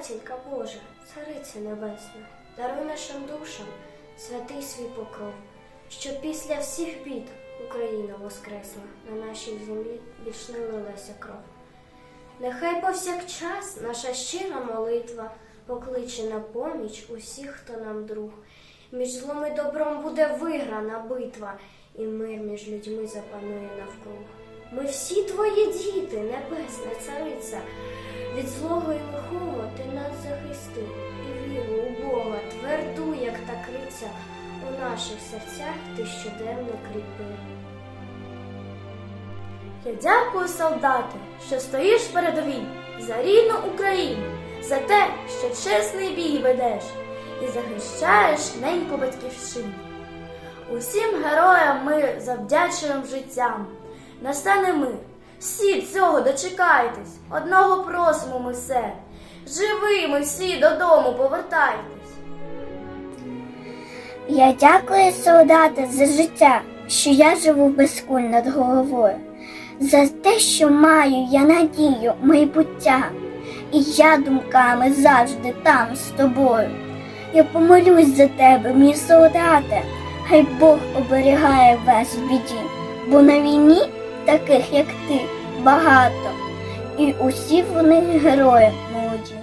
матінка Божа, цариця небесна, даруй нашим душам святий свій покров, щоб після всіх бід Україна воскресла, на нашій землі більш не лилася кров. Нехай повсякчас наша щира молитва покличе на поміч усіх, хто нам друг. Між злом і добром буде виграна битва, і мир між людьми запанує навкруг. Ми всі твої діти, небесна цариця, від злого і лихого ти нас захисти, і віру у Бога, тверду, як та криця, у наших серцях ти щоденно кріпи. Я дякую, солдати, що стоїш передовій за рідну Україну, за те, що чесний бій ведеш і захищаєш неньку батьківщину. Усім героям ми завдячуємо життям. Настане мир. Всі цього дочекайтесь. Одного просимо ми все. Живими всі додому повертайтесь. Я дякую, солдати, за життя, що я живу без куль над головою, за те, що маю я надію майбуття, і я думками завжди там з тобою. Я помолюсь за тебе, мій солдате, хай Бог оберігає вас в біді, бо на війні таких, як ти, багато, і усі вони герої молоді.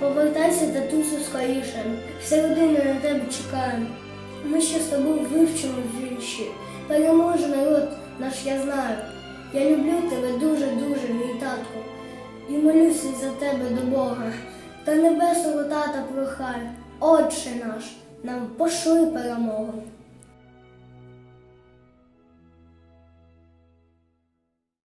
Повертайся, татусю, скоріше. Вся родина на тебе чекає. Ми ще з тобою вивчимо вірші. Переможе народ наш, я знаю. Я люблю тебе дуже-дуже, мій татку. І молюся за тебе до Бога. Та небесного тата прохай, Отче наш, нам пошли перемогу.